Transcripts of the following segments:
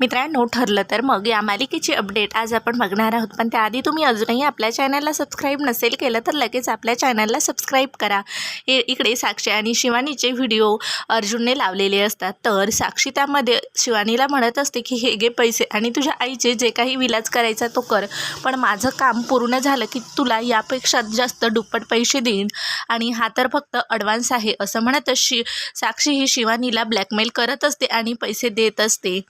मित्रांनो ठरलं तर मग या मालिकेची अपडेट आज आपण बघणार आहोत. पण त्याआधी तुम्ही अजूनही आपल्या चॅनलला सबस्क्राईब नसेल केलं तर लगेच आपल्या चॅनलला सबस्क्राईब करा. हे इकडे साक्षी आणि शिवानीचे व्हिडिओ अर्जुनने लावलेले असतात. तर साक्षी त्यामध्ये शिवानीला म्हणत असते की हे गे पैसे आणि तुझ्या आईचे जे काही विलाज करायचा तो कर. पण माझं काम पूर्ण झालं की तुला यापेक्षा जास्त दुप्पट पैसे देईन आणि हा तर फक्त अडव्हान्स आहे असं म्हणतच शि साक्षी ही शिवानीला ब्लॅकमेल करत असते आणि पैसे देत असते.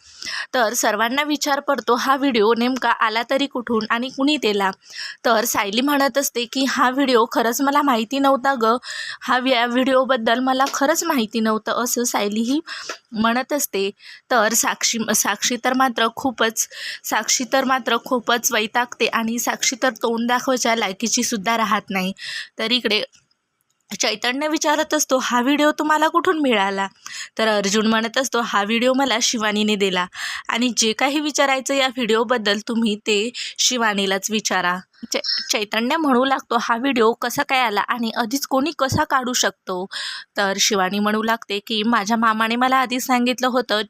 तर सर्वांना विचार पडतो हा व्हिडिओ नेमका आला तरी कुठून आणि कुणी दिला? तर सायली म्हणत असते की हा व्हिडिओ खरंच मला माहिती नव्हता ग. हा व्या व्हिडिओबद्दल मला खरंच माहिती नव्हतं असं सायलीही म्हणत असते. तर साक्षी साक्षी तर मात्र खूपच साक्षी तर मात्र खूपच वैतागते आणि साक्षी तर तोंड दाखवायच्या लायकीची सुद्धा राहत नाही. तर इकडे चैतन्य विचारत असतो हा व्हिडिओ तुम्हाला कुठून मिळाला? तर अर्जुन म्हणत असतो हा व्हिडिओ मला शिवानीने दिला आणि जे काही विचारायचं या व्हिडिओबद्दल तुम्ही ते शिवानीलाच विचारा. चै चैतन्य म्हणू लागतो हा व्हिडिओ कसा काय आला आणि आधीच कोणी कसा काढू शकतो? तर शिवानी म्हणू लागते की माझ्या मामाने मला आधीच सांगितलं होतं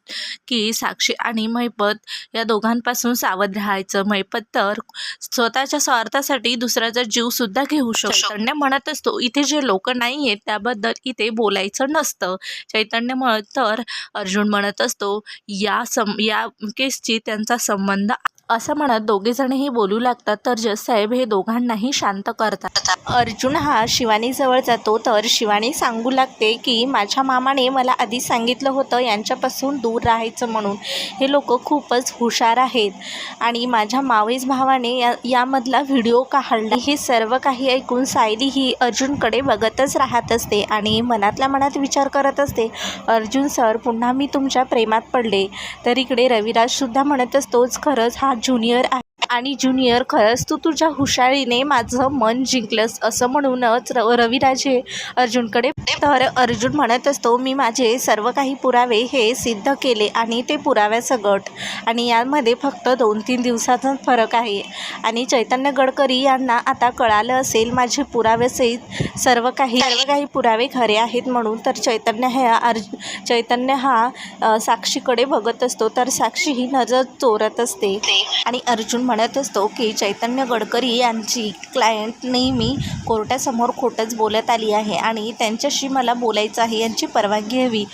की साक्षी आणि मैपत या दोघांपासून सावध राहायचं. मैपत तर स्वतःच्या स्वार्थासाठी दुसऱ्याचा जीवसुद्धा घेऊ शकतो. चैतन्य म्हणत असतो इथे जे लोक नाही आहेत त्याबद्दल इथे बोलायचं नसतं. चैतन्य म्हणत तर अर्जुन म्हणत असतो या सम या केसची त्यांचा संबंध असं म्हणत दोघेजणही बोलू लागतात तर जससाहेब हे दोघांनाही शांत करतात. अर्जुन हा शिवानीजवळ जातो तर शिवानी सांगू लागते की माझ्या मामाने मला आधी सांगितलं होतं यांच्यापासून दूर राहायचं म्हणून. हे लोक खूपच हुशार आहेत आणि माझ्या मावेस भावाने या यामधला व्हिडिओ काढला. हे सर्व काही ऐकून सायली ही अर्जुनकडे बघतच राहत असते आणि मनातल्या मनात विचार करत असते अर्जुन सर पुन्हा मी तुमच्या प्रेमात पडले. तर इकडे रविराजसुद्धा म्हणत असतोच खरंच हा ज्युनियर आहे आणि ज्युनियर खरंच तू तुझ्या हुशारीने माझं मन जिंकलंस असं म्हणूनच र रविराजे अर्जुनकडे तर अर्जुन म्हणत असतो मी माझे सर्व काही पुरावे हे सिद्ध केले आणि ते पुराव्याचं गट आणि यामध्ये फक्त दोन तीन दिवसाचा फरक आहे. आणि चैतन्य गडकरी यांना आता कळालं असेल माझे पुराव्यासहित सर्व काही सर्व काही पुरावे खरे आहेत म्हणून. तर चैतन्य हे अर्ज चैतन्य हा साक्षीकडे बघत असतो तर साक्षी ही नजर चोरत असते. आणि अर्जुन म्हणत असतो की चैतन्य गडकरी यांची क्लायंट नेहमी कोर्टासमोर खोटंच बोलत आली आहे आणि त्यांच्याशी मला बोलायचं आहे यांची परवानगी हवी.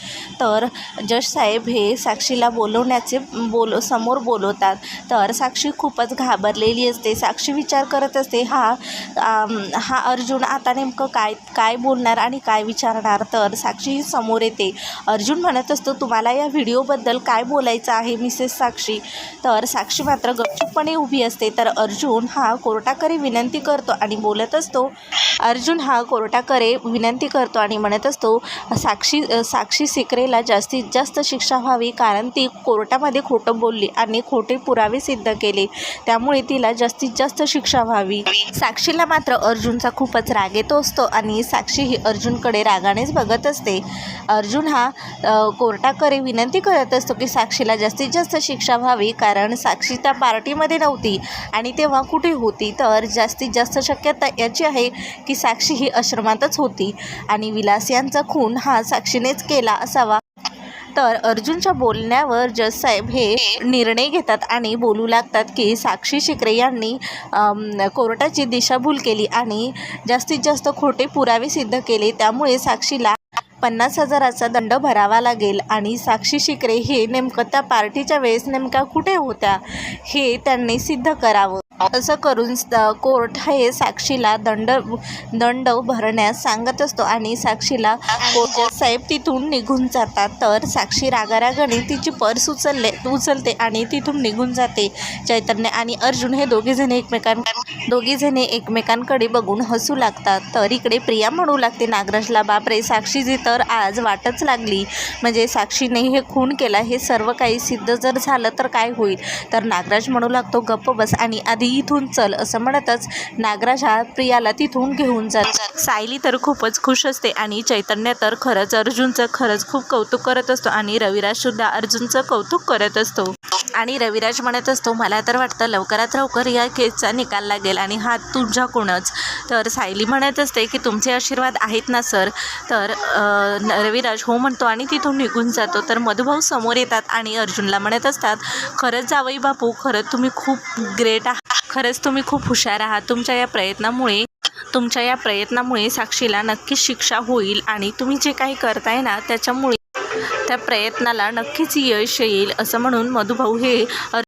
तर जज साहेब हे साक्षीला बोलवण्याचे बोल समोर बोलवतात. तर साक्षी खूपच घाबरलेली असते. साक्षी विचार करत असते हा हा अर्जुन आता नेमकं काय काय बोलणार आणि काय विचारणार? तर साक्षी समोर येते. अर्जुन म्हणत असतो तुम्हाला या व्हिडिओबद्दल काय बोलायचं आहे मिसेस साक्षी? तर साक्षी मात्र गपचूपपणे उभी असते तर अर्जुन हा कोर्टाकडे विनंती करतो आणि बोलत असतो अर्जुन हा कोर्टाकडे विनंती करतो आणि म्हणत असतो साक्षी साक्षी सिकरेला जास्तीत जास्त शिक्षा व्हावी कारण ती कोर्टामध्ये खोटं बोलली आणि खोटे पुरावे सिद्ध केले. त्यामुळे तिला जास्तीत जास्त शिक्षा व्हावी. साक्षीला मात्र अर्जुनचा खूपच राग येतो असतो आणि साक्षी ही अर्जुनकडे रागानेच बघत असते. अर्जुन हा कोर्टाकडे विनंती करत असतो की साक्षीला जास्तीत जास्त शिक्षा व्हावी कारण साक्षी त्या पार्टीमध्ये नव्हती. आणि तेव्हा कुठे होती? तर जास्तीत जास्त शक्यता याची आहे की साक्षी ही आश्रमातच होती. आणि विलास यांचा खून हा साक्षीनेच केला असावा. तर अर्जुनच्या बोलण्यावर जससाहेब हे निर्णय घेतात आणि बोलू लागतात की साक्षी शिकरे यांनी कोर्टाची दिशाभूल केली आणि जास्तीत जास्त खोटे पुरावे सिद्ध केले. त्यामुळे साक्षीला पन्नास हजाराचा दंड भरावा लागेल आणि साक्षी शिकरे हे नेमकं त्या पार्टीच्या वेळेस नेमका कुठे होत्या हे त्यांनी सिद्ध करावं. असं करून कोर्ट हे साक्षीला दंड दंड भरण्यास सांगत असतो आणि साक्षीला कोर्ट साहेब तिथून निघून जातात. तर साक्षी रागारागाने तिची पर्स उचलले उचलते आणि तिथून निघून जाते चैतन्य आणि अर्जुन हे दोघेजण एकमेकांना दोघीजणे एकमेकांकडे बघून हसू लागतात. तर इकडे प्रिया म्हणू लागते नागराजला बापरे साक्षीची तर आज वाटच लागली. म्हणजे साक्षीने हे खून केला हे सर्व काही सिद्ध जर झालं तर काय होईल? तर नागराज म्हणू लागतो गप्प बस आणि आधी इथून चल असं म्हणतच नागराज हा प्रियाला तिथून घेऊन जात. सायली तर खूपच खुश असते आणि चैतन्य तर खरंच अर्जुनचं खरंच खूप कौतुक करत असतो आणि रविराज सुद्धा अर्जुनचं कौतुक करत असतो. आणि रविराज म्हणत असतो मला तर वाटतं लवकरात लवकर या केसचा निकाल लागेल आणि हा कोणच तर सायली म्हणत असते की तुमचे आशीर्वाद आहेत ना सर? तर रविराज हो म्हणतो आणि तिथून निघून जातो. तर मधुभाऊ समोर येतात आणि अर्जुनला म्हणत असतात खरंच जावई बापू खरंच तुम्ही खूप ग्रेट आहात. खरंच तुम्ही खूप हुशार आहात. तुमच्या या प्रयत्नामुळे तुमच्या या प्रयत्नामुळे साक्षीला नक्कीच शिक्षा होईल आणि तुम्ही जे काही करताय ना त्याच्यामुळे प्रयत्नाला नक्कीच यश येईल असं म्हणून मधुभाऊ हे